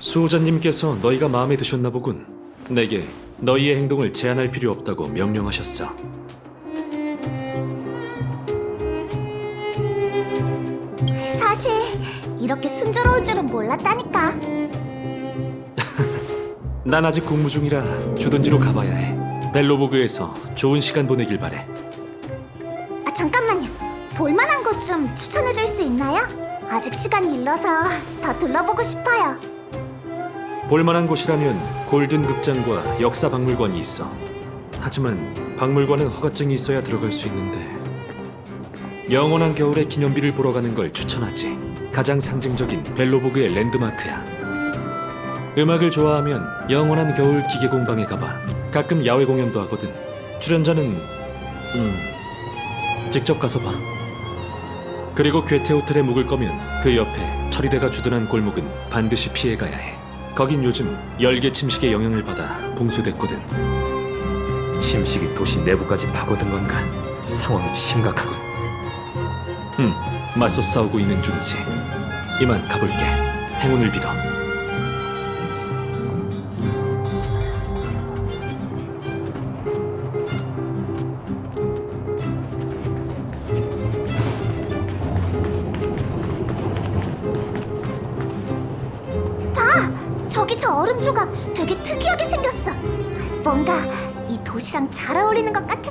수호자님께서 너희가 마음에 드셨나 보군. 내게 너희의 행동을 제한할 필요 없다고 명령하셨어. 사실 이렇게 순조로울 줄은 몰랐다니까. 난 아직 공부 중이라 주둔지로 가봐야 해. 벨로보그에서 좋은 시간 보내길 바래. 아 잠깐만요. 볼만한 곳 좀 추천해 줄 수 있나요? 아직 시간이 일러서 더 둘러보고 싶어요. 볼만한 곳이라면 골든 극장과 역사 박물관이 있어. 하지만 박물관은 허가증이 있어야 들어갈 수 있는데 영원한 겨울의 기념비를 보러 가는 걸 추천하지. 가장 상징적인 벨로보그의 랜드마크야. 음악을 좋아하면 영원한 겨울 기계 공방에 가봐. 가끔 야외 공연도 하거든. 출연자는 음 직접 가서 봐. 그리고 괴테 호텔에 묵을 거면 그 옆에 처리대가 주둔한 골목은 반드시 피해가야 해. 거긴 요즘 열계 침식의 영향을 받아 봉쇄됐거든. 침식이 도시 내부까지 파고든 건가? 상황이 심각하군. 음, 맞서 싸우고 있는 중이지. 이만 가볼게. 행운을 빌어.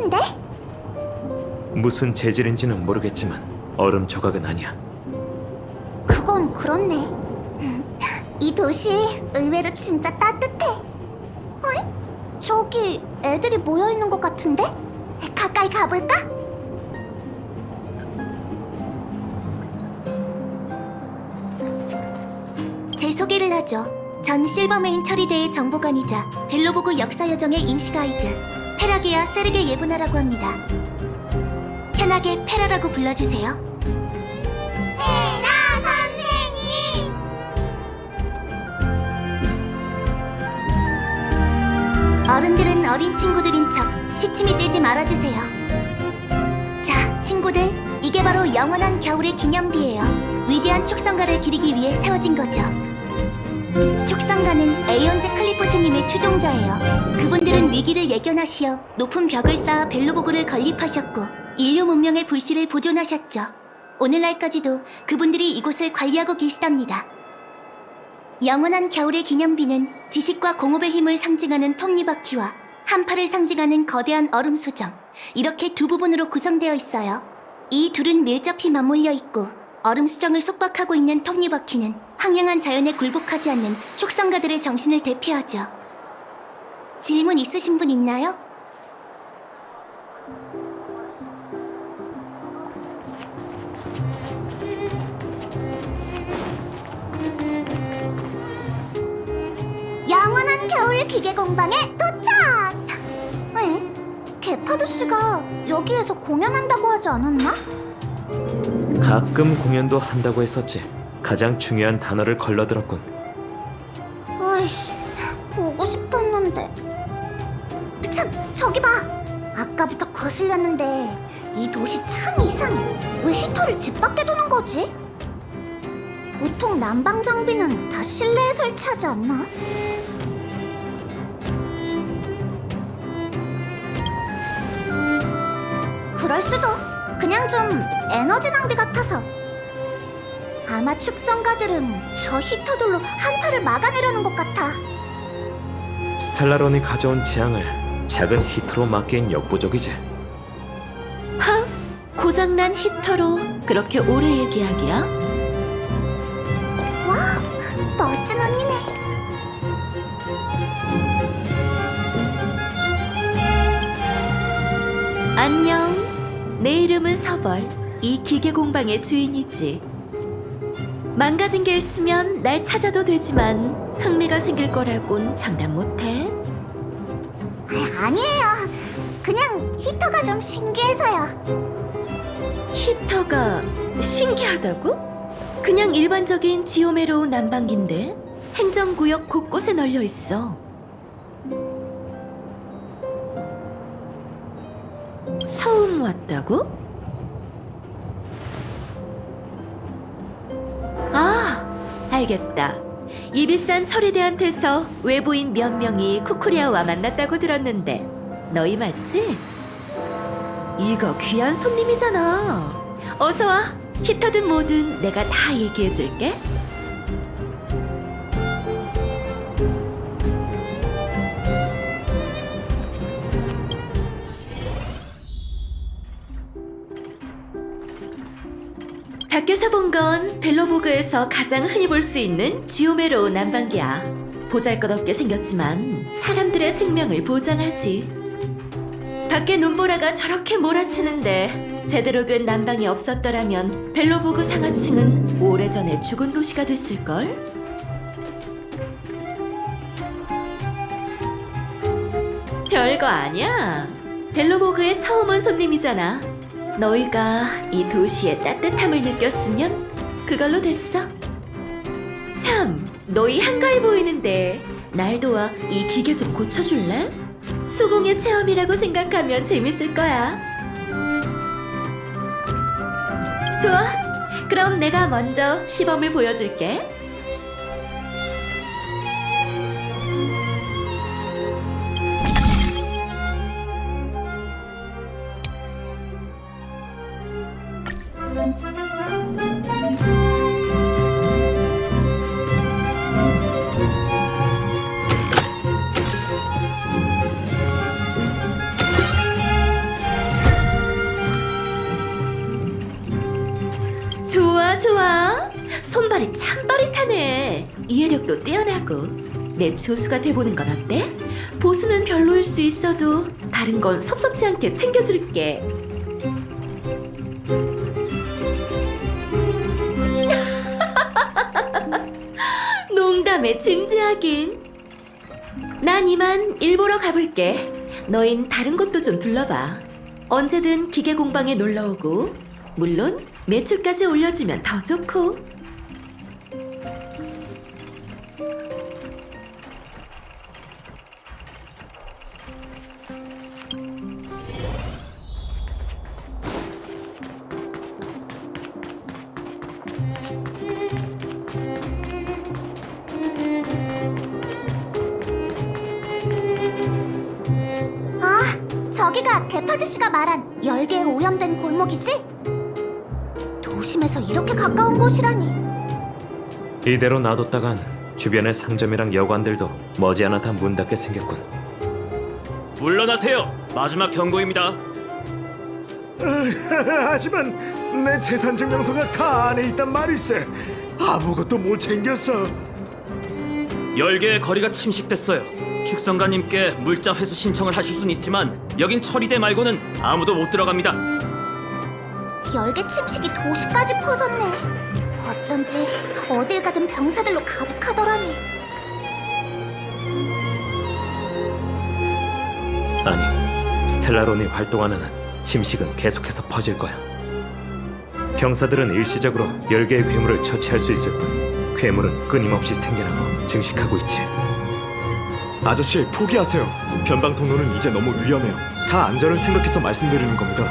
같은데? 무슨 재질인지는 모르겠지만 얼음 조각은 아니야. 그건 그렇네. 음, 이 도시 의외로 진짜 따뜻해. 어이? 저기 애들이 모여 있는 것 같은데? 가까이 가볼까? 제 소개를 하죠. 전 실버메인 처리대의 정보관이자 벨로보그 역사 여정의 임시 가이드 페라게아 세르게 예브나라고 합니다. 편하게 페라라고 불러주세요. 페라 선생님! 어른들은 어린 친구들인 척 시침이 떼지 말아주세요. 자, 친구들, 이게 바로 영원한 겨울의 기념비예요. 위대한 촉성가를 기리기 위해 세워진 거죠. 촉성가는 에이온제 클리포트님의 추종자예요. 그분들은 위기를 예견하시어 높은 벽을 쌓아 벨로보그를 건립하셨고 인류 문명의 불씨를 보존하셨죠. 오늘날까지도 그분들이 이곳을 관리하고 계시답니다. 영원한 겨울의 기념비는 지식과 공업의 힘을 상징하는 톱니바퀴와 한파를 상징하는 거대한 얼음 수정 이렇게 두 부분으로 구성되어 있어요. 이 둘은 밀접히 맞물려 있고 얼음 수정을 속박하고 있는 톱니바퀴는 황량한 자연에 굴복하지 않는 촉성가들의 정신을 대표하죠. 질문 있으신 분 있나요? 영원한 겨울 기계 공방에 도착! 에? 개파도 씨가 여기에서 공연한다고 하지 않았나? 가끔 공연도 한다고 했었지. 가장 중요한 단어를 걸러들었군. 아이씨, 보고 싶었는데. 참, 저기 봐! 아까부터 거슬렸는데 이 도시 참 이상해. 왜 히터를 집 밖에 두는 거지? 보통 난방 장비는 다 실내에 설치하지 않나? 그럴 수도. 그냥 좀 에너지 낭비 같아서. 아마 축성가들은 저 히터들로 한파를 막아내려는 것 같아. 스텔라론이 가져온 재앙을 작은 히트로 막기엔 역부족이지. 하? 고장난 히터로 그렇게 오래 얘기하기야? 와, 멋진 언니네. 안녕. 내 이름은 서벌. 이 기계 공방의 주인이지. 망가진 게 있으면 날 찾아도 되지만 흥미가 생길 거라곤 장담 못해. 아, 아니에요. 그냥 히터가 좀 신기해서요. 히터가 신기하다고? 그냥 일반적인 지오메로 난방기인데 행정구역 곳곳에 널려 있어. 처음 왔다고? 아, 알겠다. 이 비싼 철이대한테서 외부인 몇 명이 쿠쿠리아와 만났다고 들었는데 너희 맞지? 이거 귀한 손님이잖아. 어서 와. 히터든 뭐든 내가 다 얘기해줄게. 벨로보그에서 가장 흔히 볼 수 있는 지오메로 난방기야. 보잘것없게 생겼지만 사람들의 생명을 보장하지. 밖에 눈보라가 저렇게 몰아치는데 제대로 된 난방이 없었더라면 벨로보그 상하층은 오래전에 죽은 도시가 됐을걸? 별거 아니야. 벨로보그에 처음 온 손님이잖아. 너희가 이 도시의 따뜻함을 느꼈으면 그걸로 됐어. 참, 너희 한가해 보이는데 날 도와 이 기계 좀 고쳐줄래? 수공의 체험이라고 생각하면 재밌을 거야. 좋아. 그럼 내가 먼저 시범을 보여줄게. 내 조수가 돼보는 건 어때? 보수는 별로일 수 있어도 다른 건 섭섭지 않게 챙겨줄게. 농담에 진지하긴. 난 이만 일 보러 가볼게. 너흰 다른 곳도 좀 둘러봐. 언제든 기계 공방에 놀러 오고, 물론 매출까지 올려주면 더 좋고. 이대로 놔뒀다간 주변의 상점이랑 여관들도 머지않아 다 문 닫게 생겼군. 물러나세요. 마지막 경고입니다. 하지만 내 재산 증명서가 가 안에 있단 말일세. 아무것도 못 챙겼어. 열개의 거리가 침식됐어요. 축성가님께 물자 회수 신청을 하실 순 있지만 여긴 처리대 말고는 아무도 못 들어갑니다. 열개 침식이 도시까지 퍼졌네. 어쩐지 어딜 가든 병사들로 가득하더라니. 아니, 스텔라론이 활동하는 한 침식은 계속해서 퍼질 거야. 병사들은 일시적으로 열개의 괴물을 처치할 수 있을 뿐 괴물은 끊임없이 생겨나고 증식하고 있지. 아저씨 포기하세요. 변방 통로는 이제 너무 위험해요. 다 안전을 생각해서 말씀드리는 겁니다.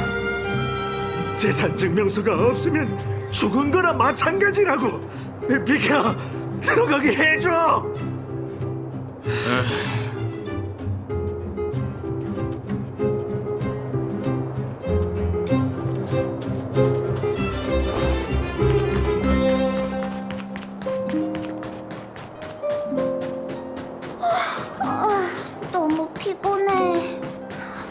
재산 증명서가 없으면 죽은 거나 마찬가지라고. 비켜 들어가게 해줘. 너무 피곤해.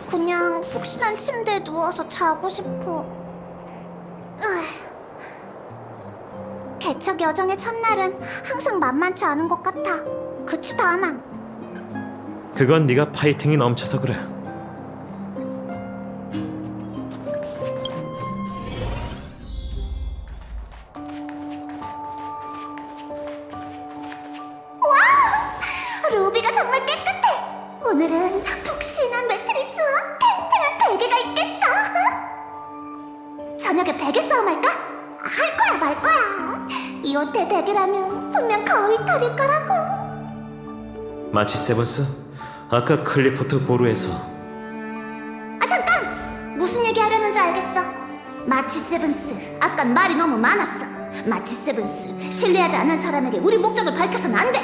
그냥 푹신한 침대에 누워서 자고 싶어. 여정의 첫날은 항상 만만치 않은 것 같아. 그치, 다나? 그건 네가 파이팅이 넘쳐서 그래. 루비가 정말 깨끗해. 오늘은 푹신한 매트리스와 탱탱한 베개가 있겠어. 저녁에 베개 싸움 할까? 할 거야 말 거야. 이 호텔 베개라면 분명 거위 털일 거라고. 마치 세븐스? 아까 클리포트 보루에서 아 잠깐! 무슨 얘기 하려는지 알겠어. 마치 세븐스. 아깐 말이 너무 많았어. 마치 세븐스 신뢰하지 않은 사람에게 우리 목적을 밝혀선 안 돼.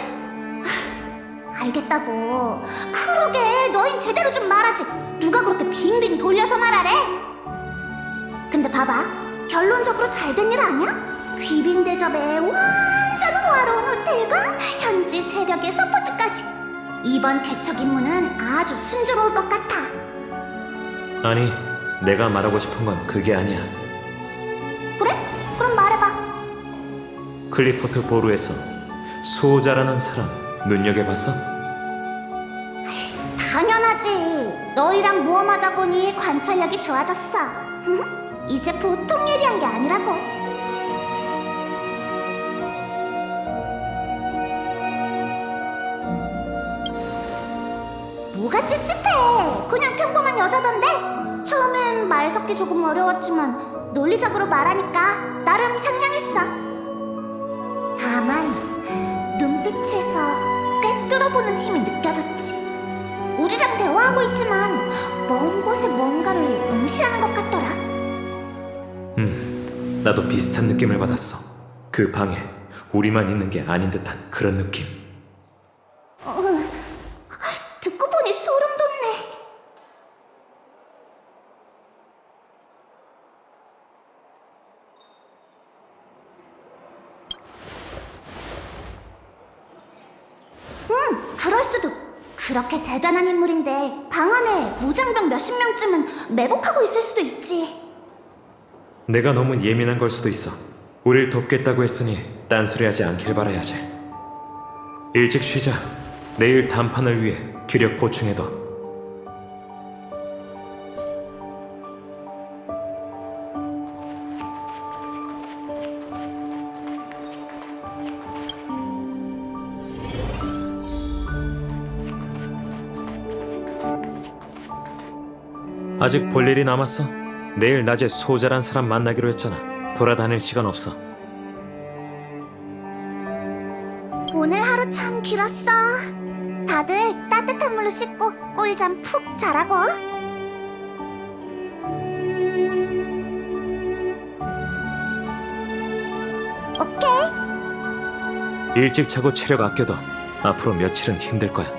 하, 알겠다고. 그러게 너흰 제대로 좀 말하지. 누가 그렇게 빙빙 돌려서 말하래? 근데 봐봐. 결론적으로 잘 된 일 아니야? 귀빈 대접에 완전 호화로운 호텔과 현지 세력의 서포트까지. 이번 개척 임무는 아주 순조로울 것 같아. 아니, 내가 말하고 싶은 건 그게 아니야. 그래? 그럼 말해봐. 클리포트 보루에서 수호자라는 사람 눈여겨봤어? 당연하지. 너희랑 모험하다 보니 관찰력이 좋아졌어. 응? 이제 보통 예리한 게 아니라고. 찝찝해. 그냥 평범한 여자던데. 처음엔 말 섞기 조금 어려웠지만 논리적으로 말하니까 나름 상냥했어. 다만 눈빛에서 꿰뚫어보는 힘이 느껴졌지. 우리랑 대화하고 있지만 먼 곳에 뭔가를 응시하는 것 같더라. 음, 나도 비슷한 느낌을 받았어. 그 방에 우리만 있는 게 아닌 듯한 그런 느낌. 어, 듣고 보니 소름 돋네. 응, 그럴 수도. 그렇게 대단한 인물인데 방 안에 무장병 몇십 명쯤은 매복하고 있을 수도 있지. 내가 너무 예민한 걸 수도 있어. 우릴 돕겠다고 했으니 딴소리하지 않길 바라야지. 일찍 쉬자. 내일 단판을 위해 기력 보충해둬. 아직 볼 일이 남았어? 내일 낮에 소자란 사람 만나기로 했잖아. 돌아다닐 시간 없어. 오늘 하루 참 길었어. 다들 따뜻한 물로 씻고 꿀잠 푹 자라고. 오케이. 일찍 자고 체력 아껴둬. 앞으로 며칠은 힘들 거야.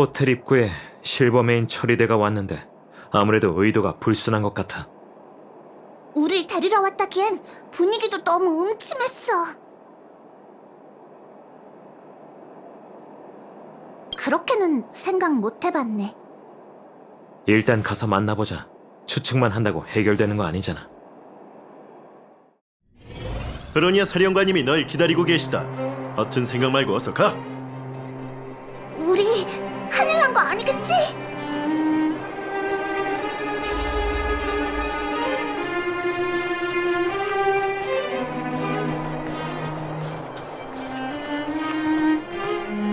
호텔 입구에 실버메인 처리대가 왔는데 아무래도 의도가 불순한 것 같아. 우릴 데리러 왔다기엔 분위기도 너무 음침했어. 그렇게는 생각 못 해봤네. 일단 가서 만나보자. 추측만 한다고 해결되는 거 아니잖아. 브로니아 사령관님이 널 기다리고 계시다. 허튼 생각 말고 어서 가. 우리 큰일 난 거 아니겠지?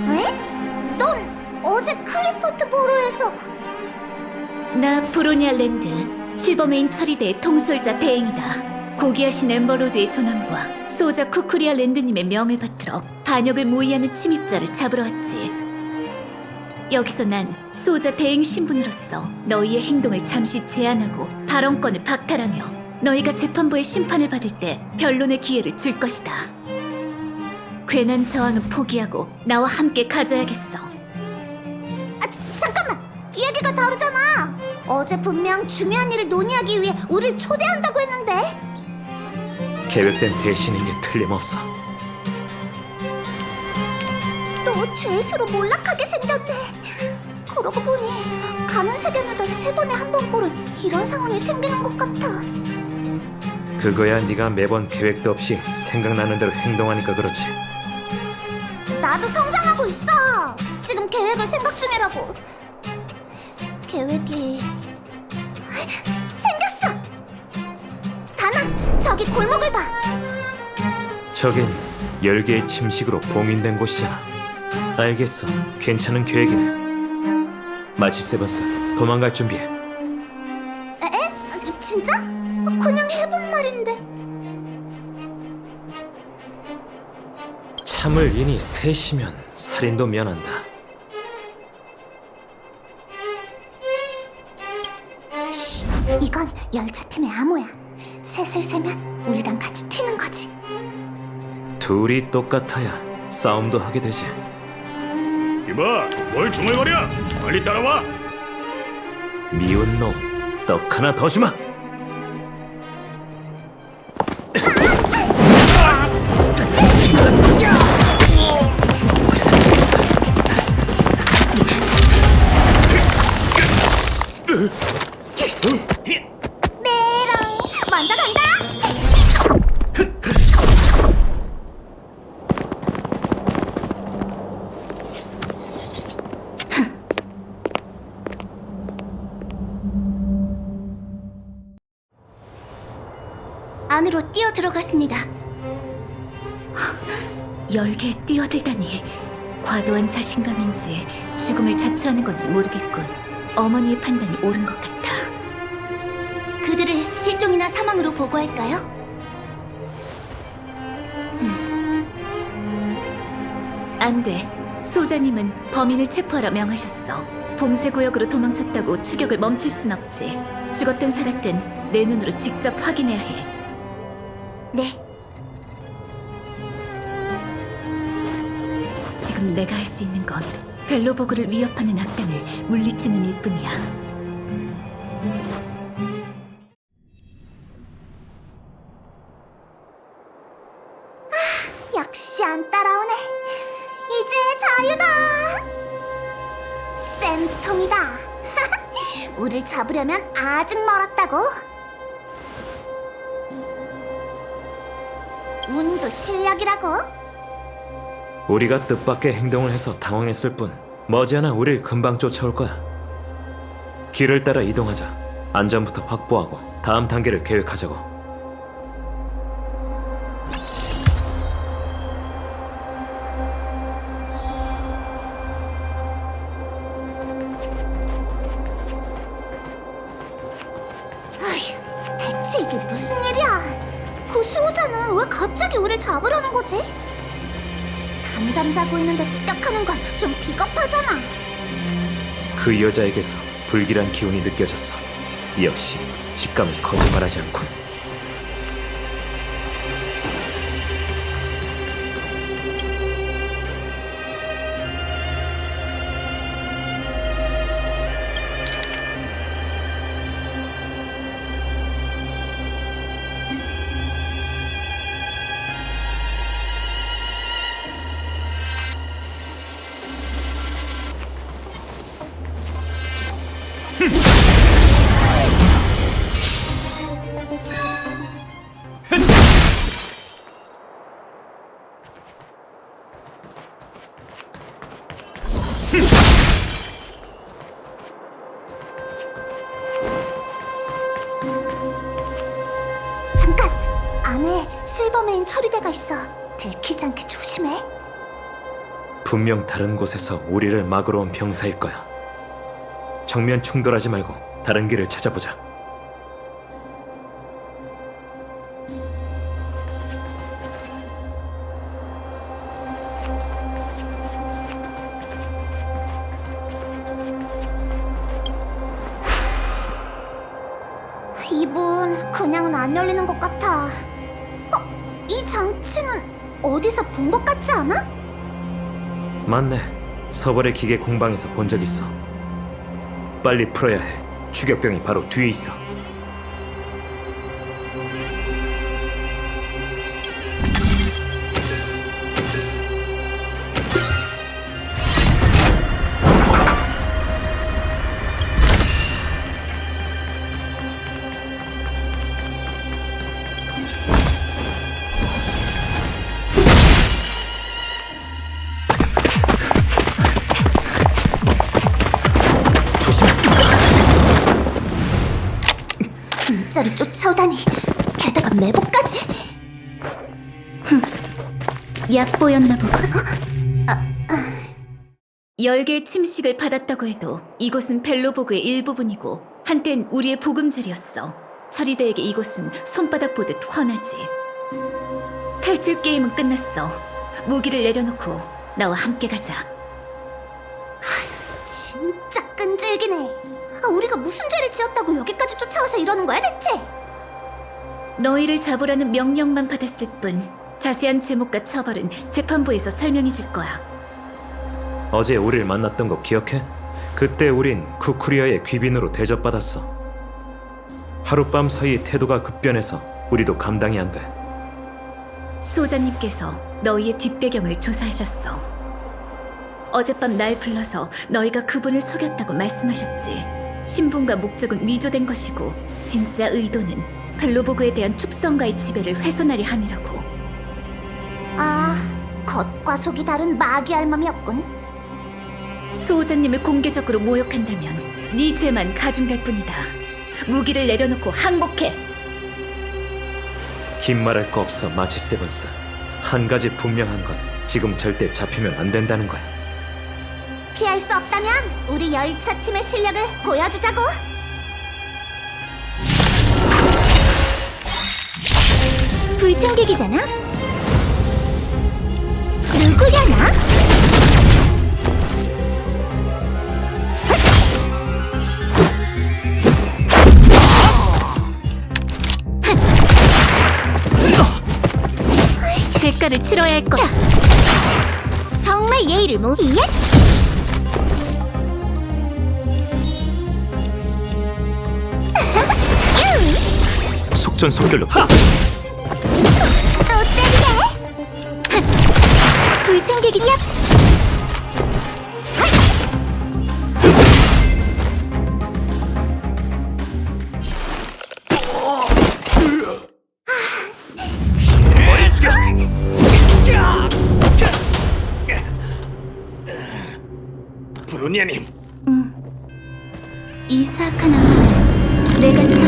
왜? 넌 어제 클리포트 보로에서 쿠크라니아 랜드 실버메인 처리대 통솔자 대행이다. 고귀하신 엠버로드의 조남과 소자 쿠크리아 랜드님의 명을 받들어 반역을 모의하는 침입자를 잡으러 왔지. 여기서 난 소자 대행 신분으로서 너희의 행동을 잠시 제한하고 발언권을 박탈하며 너희가 재판부의 심판을 받을 때 변론의 기회를 줄 것이다. 괜한 저항은 포기하고 나와 함께 가져야겠어. 아, 잠깐만! 얘기가 다르잖아! 어제 분명 중요한 일을 논의하기 위해 우릴 초대한다고 했는데? 계획된 배신인 게 틀림없어. 죄수로 몰락하게 생겼네. 그러고 보니 가는 세계마다 세 번에 한 번 꼴은 이런 상황이 생기는 것 같아. 그거야 네가 매번 계획도 없이 생각나는 대로 행동하니까 그렇지. 나도 성장하고 있어. 지금 계획을 생각 중이라고. 계획이 생겼어. 다나, 저기 골목을 봐. 저긴 열개의 침식으로 봉인된 곳이잖아. 알겠어. 괜찮은 계획이네. 마치 세버스, 도망갈 준비해. 에? 아, 진짜? 그냥 해본 말인데. 참을 인이 셋이면 살인도 면한다. 이건 열차 팀의 암호야. 셋을 세면 우리랑 같이 튀는 거지. 둘이 똑같아야 싸움도 하게 되지. 이봐, 뭘 중얼거려? 빨리 따라와. 미운 놈, 떡 하나 더 주마. 안으로 뛰어 들어갔습니다. 열개에 뛰어들다니 과도한 자신감인지 죽음을 자초하는 건지 모르겠군. 어머니의 판단이 옳은 것 같아. 그들을 실종이나 사망으로 보고할까요? 안 돼. 소자님은 범인을 체포하라 명하셨어. 봉쇄구역으로 도망쳤다고 추격을 멈출 순 없지. 죽었든 살았든 내 눈으로 직접 확인해야 해. 네. 지금 내가 할 수 있는 건 벨로버그를 위협하는 악당을 물리치는 일뿐이야. 역시 안 따라오네. 이제 자유다. 쌤통이다. 우릴 잡으려면 아직 멀었다고. 운도 실력이라고. 우리가 뜻밖의 행동을 해서 당황했을 뿐 머지않아 우릴 금방 쫓아올 거야. 길을 따라 이동하자. 안전부터 확보하고 다음 단계를 계획하자고. 비겁하잖아. 그 여자에게서 불길한 기운이 느껴졌어. 역시 직감은 거짓말하지 않군. 안에 실버메인 처리대가 있어. 들키지 않게 조심해. 분명 다른 곳에서 우리를 막으러 온 병사일 거야. 정면 충돌하지 말고 다른 길을 찾아보자. 서벌의 기계 공방에서 본 적 있어. 빨리 풀어야 해. 추격병이 바로 뒤에 있어. 게다가 매복까지. 얕보였나 보군. 열개의 침식을 받았다고 해도 이곳은 벨로보그의 일부분이고 한땐 우리의 보금자리였어. 처리대에게 이곳은 손바닥 보듯 훤하지. 탈출 게임은 끝났어. 무기를 내려놓고 나와 함께 가자. 진짜 끈질기네. 아, 우리가 무슨 죄를 지었다고 여기까지 쫓아와서 이러는 거야 대체? 너희를 잡으라는 명령만 받았을 뿐 자세한 죄목과 처벌은 재판부에서 설명해 줄 거야. 어제 우리를 만났던 거 기억해? 그때 우린 쿠쿠리아의 귀빈으로 대접받았어. 하룻밤 사이 태도가 급변해서 우리도 감당이 안 돼. 수호자님께서 너희의 뒷배경을 조사하셨어. 어젯밤 날 불러서 너희가 그분을 속였다고 말씀하셨지. 신분과 목적은 위조된 것이고 진짜 의도는 벨로보그에 대한 축성과의 지배를 훼손하려 함이라고. 아, 겉과 속이 다른 마귀 알맘이었군. 수호자님을 공개적으로 모욕한다면 네 죄만 가중될 뿐이다. 무기를 내려놓고 항복해. 긴 말할 거 없어 마치 세븐스. 한 가지 분명한 건 지금 절대 잡히면 안 된다는 거야. 피할 수 없다면 우리 열차 팀의 실력을 보여주자고. 불청객이잖아. 누구려나? 대가를 치러야 할 거야. 정말 예의를 모르기에? 속전속결로 또 불청객이야? 브루니아님 이 사악한 악마들은 내가 처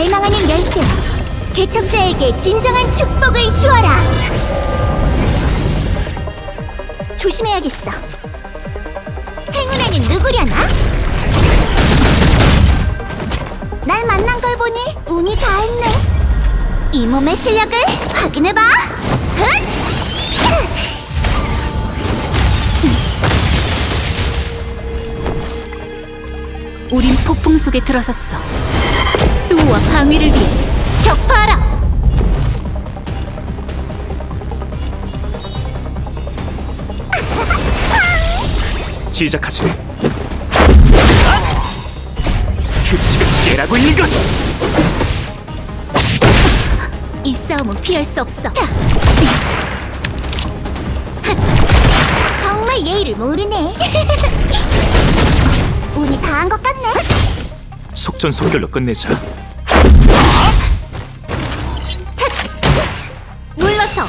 갈망하는 열쇠. 개척자에게 진정한 축복을 주어라. 조심해야겠어. 행운에는 누구려나? 날 만난 걸 보니 운이 다했네. 이 몸의 실력을 확인해봐. 흑! 우린 폭풍 속에 들어섰어. 수호와 방위를 위해 격파하라. 시작하지. 규칙을 깨라고 있는 것. 이 싸움은 피할 수 없어. 정말 예의를 모르네. 운이 다한 것 같네. 속전속결로 끝내자. 물러서.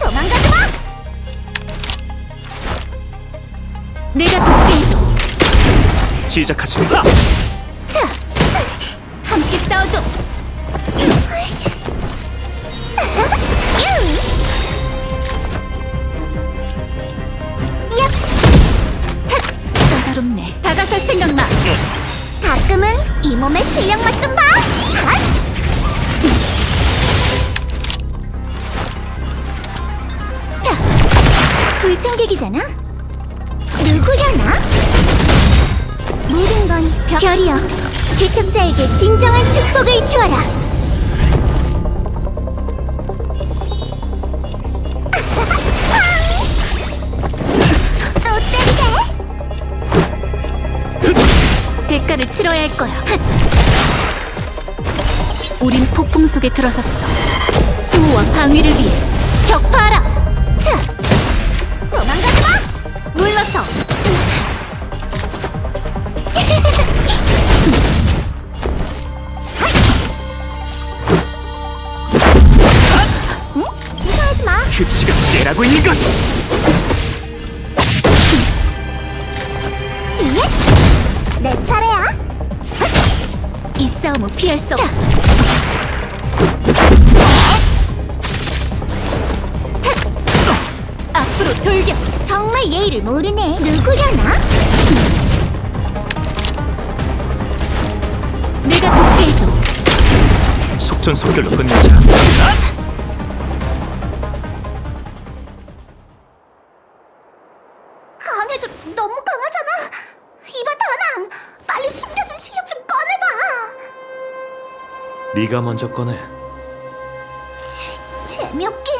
도망가지 마. 내가 돕게 해줘. 시작하지. 자, 속에 들어섰어. 수호와 방위를 위해 격파하라. 도망가지 마. 물러서. 응? 무서워하지 마. 규칙을 깨라고 있는 것! 예? 내 차례야. 이 싸움은 피할 수 없다. 돌격. 정말 예의를 모르네. 누구려나? 내가 돕게해줘. 속전속결로 끝내자. 강해도 너무 강하잖아. 이봐 다낭, 빨리 숨겨진 실력 좀 꺼내봐. 네가 먼저 꺼내. 재미없긴.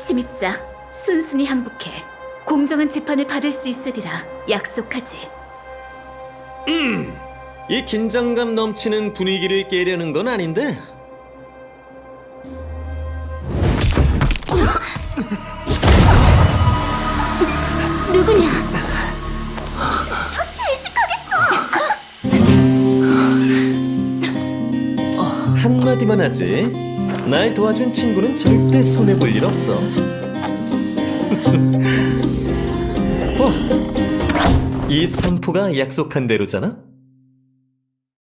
침입자, 순순히 항복해. 공정한 재판을 받을 수 있으리라 약속하지. 이 긴장감 넘치는 분위기를 깨려는 건 아닌데 누구냐? 한마디만 하지 날 도와준 친구는 절대 손해볼 일 없어 어, 이 선포가 약속한 대로잖아?